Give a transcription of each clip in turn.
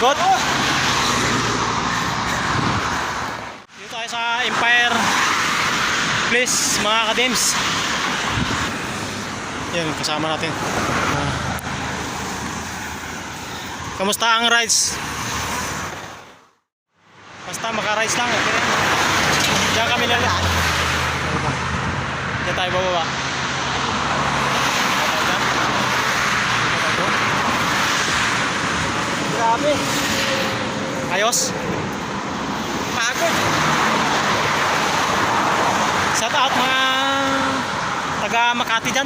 Good. Dito tayo sa Empire Place mga kadims. Yan, kasama natin. Kamusta ang rides? Basta maka-rides lang. Okay rin. Diyan kami lang. Diyan tayo bababa. Grabe. Ayos. Pagod. Shout out mga taga Makati dyan.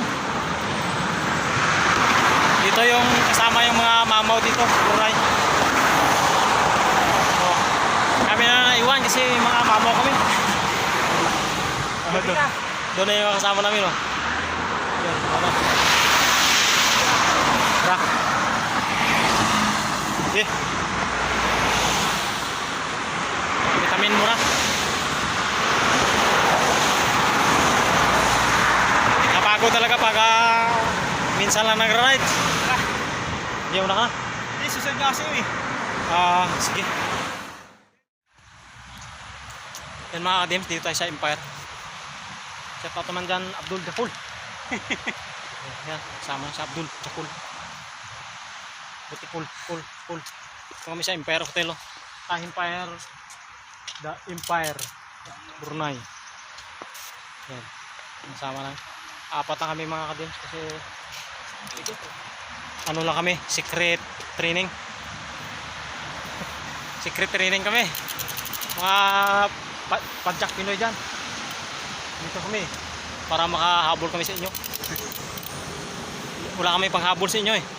Dito yung kasama yung mga mamaw dito. Buray. Oh. Kami na naiwan kasi mga mamaw kami. Na. Doon na yung kasama namin. Oh. Yan, ano. Sige. Vitamin muna. Napagod talaga pag ah, minsan lang nagra-ride. Hindi mo na ka. Hindi, susunod kasi eh. Ah, sige. Yan mga kadims, dito tayo sa Empire. Shout out naman dyan, Abdul Jakul. Yan, kasama sa Abdul Jakul. Buti cool, cool, cool. Ito kami sa Empire Hotel. Oh. Ah, Empire. The Empire. Brunei. Yan. Kasama lang. Apat na kami mga kadims kasi ano lang kami, secret training. Secret training kami. Mga pa padjak Pinoy dyan. Dito kami. Para makahabol kami sa inyo. Wala kami panghabol sa inyo eh.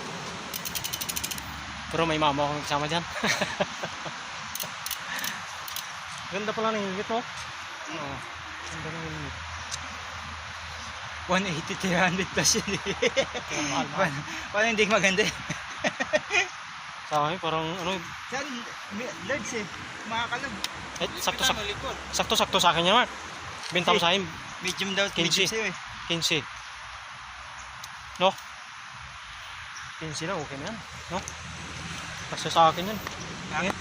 Pero may mama akong kasama dyan. Ganda pala ng helmet mo. Oo. Ganda ng helmet. 180, 300 plus yun eh. paano hindi maganda eh? Sa akin parang ano, Saan? Large eh. Makakalab. eh, sakto sakto sakto sakto sa akin yan, Mark. Benta mo sa akin, Medium daw. 15. Medium sa'yo eh. 15. No? 15 na, okay na yan. No? Kasi sa akin yan. Ha? Ingit.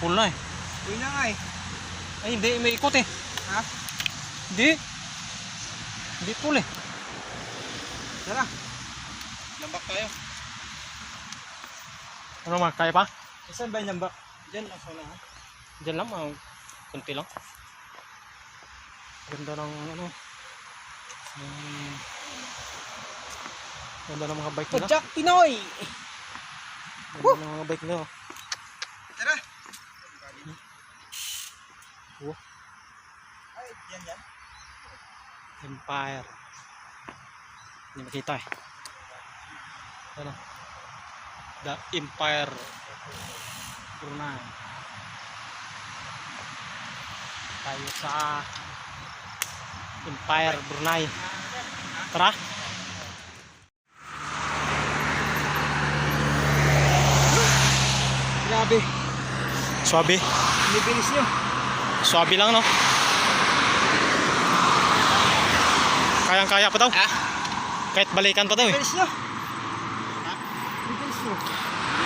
Full na eh. Uy na nga eh. Ay, hindi. May ikot eh. Ha? Hindi. Hindi full eh. Tara. Lambak tayo. Ano Mark, kaya pa? Saan ba yung lambak? Diyan lang sana ha? Diyan lang, mga kunti lang. Ganda ng ano. Um, ganda ng mga bike nila. Jack Pinoy! Ganda ng mga bike nila. oh. Tara. Oh. Ay, yan yan. Empire. Hindi makita eh. Ano? The Empire. Brunei. Tayo sa Empire Brunei. Tara. Grabe. Swabe. Nibilis nyo. Swabe lang no. Kayang-kaya pa daw. Ha? Kahit balikan pa daw eh. Nibilis nyo. Nibilis nyo.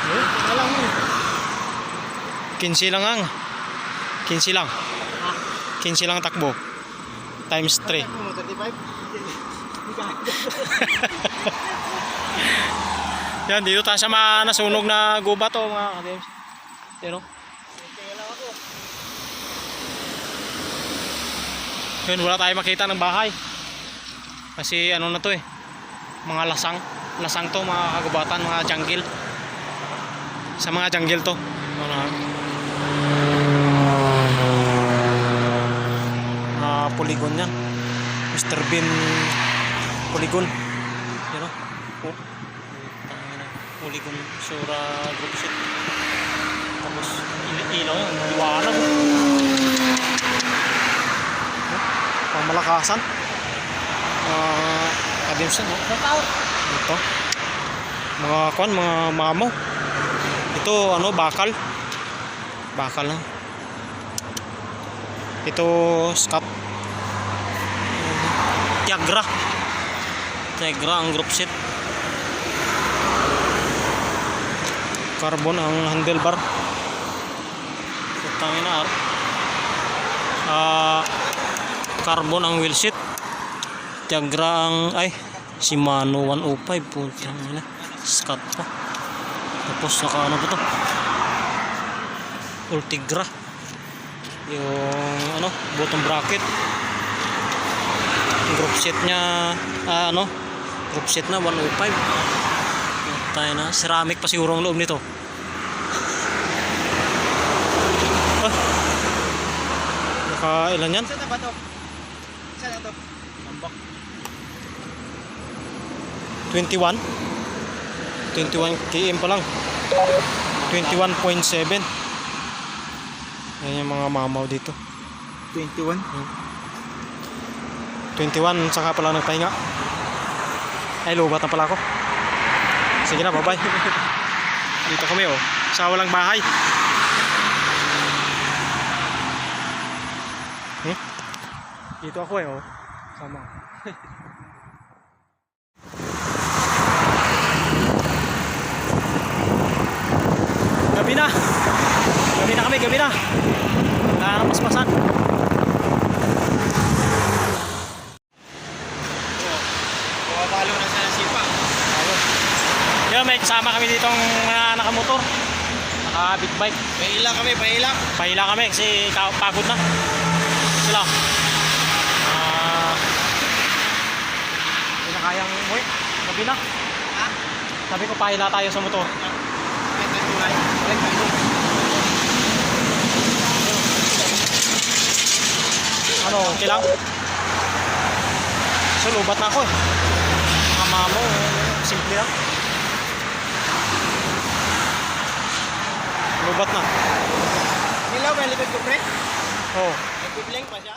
Eh, alam mo. 15 lang ang. 15 lang. Ha? 15 lang takbo. Times 3. Ano mo, 35? Yan, dito tayo sa mga nasunog na gubat o mga kadims. Yan o. Yun, wala tayo makita ng bahay. Kasi ano na to eh. Mga lasang. Lasang to, mga kagubatan, mga jungle. Sa mga jungle to. Ano na. Mga polygon yan. Mr. Bean polygon. Yan o. Oh. Polygon Sura Group Sheet. Tapos il- ilaw yun. Liwanag. oh. Pamalakasan. Uh, kadimsan. Oh. Ito. Mga kwan, mga mamaw. Ito ano, bakal. Bakal na. Ito scat. Tiagra. Tiagra ang group set. Carbon ang handlebar. Putangin na ar. Ah, carbon ang wheel seat. Tiagra ang ay Shimano 105 putang ina. Scat pa. Tapos naka ano ba to? Ultigra. Yung ano, bottom bracket. Group set niya ah, ano, group set na 105. Tayo na, ceramic pa siguro ang loob nito. Ah. Naka ilan yan? Saan na ba to? Saan na to? Tambak. 21 21 km pa lang 21.7 yan yung mga mamaw dito 21. 21 saka pala nagpahinga. Ay lubat na pala ako. Sige na bye bye dito kami oh. Sa walang bahay. Hmm? dito ako eh oh. Sama. Gabi na. Gabi na kami gabi na. Wala may kasama kami ditong mga nakamotor. Naka big bike. Pahila kami, pahila. Pahila kami kasi ka- pagod na. Sila. Ah. Hindi na kayang umuwi. Gabi na. Ha? Sabi ko pahila tayo sa motor. Tayo. Ano, okay lang? So, lubat na ako eh. Mga mamo, simple lang. Lubat na. Nilaw ba likod ko, pre? Oh. Nagpipling pa siya?